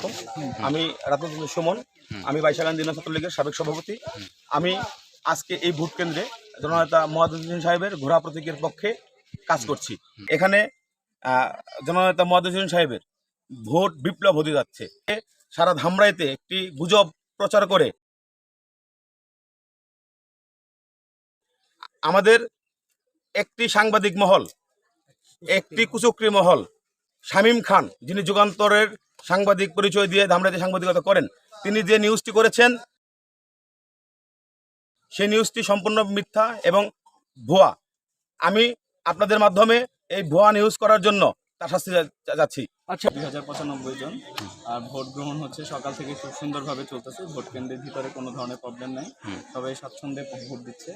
আলাইকুম আমি রাতুল সুমন, আমি বাইশাগান দিন ছাত্রলীগের সাবেক সভাপতি। আমি আজকে এই ভোট কেন্দ্রে জননেতা মহাদুদ্দিন সাহেবের ঘোড়া প্রতীকের পক্ষে কাজ করছি। এখানে জননেতা মহাদুদ্দিন সাহেবের ভোট বিপ্লব হতে যাচ্ছে। সারা ধামরাইতে একটি গুজব প্রচার করে। আমাদের একটি সাংবাদিক মহল, একটি কুচক্রি মহল, শামীম খান, যিনি যুগান্তরের সাংবাদিক পরিচয় দিয়ে ধামরাইতে সাংবাদিকতা করেন। তিনি যে নিউজটি করেছেন সেই নিউজটি সম্পূর্ণ মিথ্যা এবং ভুয়া। আমি আপনাদের মাধ্যমে এই ভুয়া নিউজ করার জন্য তার শাস্তি যা- যাচ্ছি। আচ্ছা দুই হাজার পঁচানব্বই জন আর ভোট গ্রহণ হচ্ছে সকাল থেকে খুব সুন্দরভাবে চলতেছে। ভোট কেন্দ্রের ভিতরে কোনো ধরনের প্রবলেম নেই। সবাই স্বাচ্ছন্দ্যে ভোট দিচ্ছে।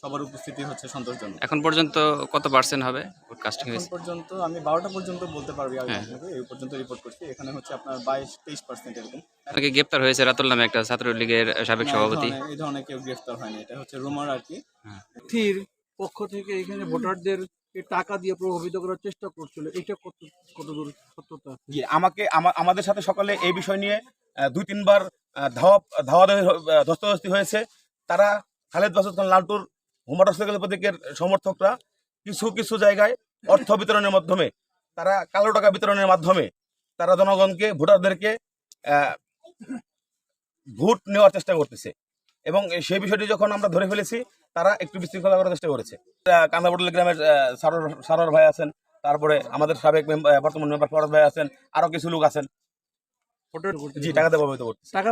সবার উপস্থিতি হচ্ছে সন্তোষজনক। এখন পর্যন্ত কত পার্সেন্ট হবে? কাস্টিং পর্যন্ত আমি বারোটা পর্যন্ত বলতে পারবি আমি হ্যাঁ। আপনাকে এই পর্যন্ত রিপোর্ট করছি। এখানে হচ্ছে আপনার বাইশ তেইশ পার্সেন্ট এরকম। আপনাকে গ্রেপ্তার হয়েছে রাতুল নামে একটা ছাত্রলীগের সাবেক সভাপতি। এই ধরনের কেউ গ্রেফতার হয়নি। এটা হচ্ছে রুমার আর কি। প্রার্থীর পক্ষ থেকে এখানে ভোটারদের টাকা দিয়ে প্রভাবিত করার চেষ্টা করছিল। এটা কত কতদূর সত্যতা? জি আমাকে আমা- আমাদের সাথে সকালে এই বিষয় নিয়ে আহ, দুই তিনবার ধাওয়া ধাওয়া ধস্তাধস্তি হয়েছে। তারা খালেদ মাসুদ খান লালটুর হুমার রসগোল্লা প্রতীকের সমর্থকরা কিছু কিছু জায়গায় অর্থ বিতরণের মাধ্যমে তারা কালো টাকা বিতরণের মাধ্যমে তারা জনগণকে ভোটারদেরকে ভোট নেওয়ার চেষ্টা করতেছে। এবং সেই বিষয়টি যখন আমরা ধরে ফেলেছি তারা একটু বিশৃঙ্খলা করার চেষ্টা করেছে। কান্দাবটল গ্রামের সারোর সারোর ভাই আছেন তারপরে আমাদের সাবেক মেম্বার বর্তমান মেম্বার ফরজ ভাই আছেন আরও কিছু লোক আছেন। জি টাকাতে প্রভাবিত করতেছে। টাকা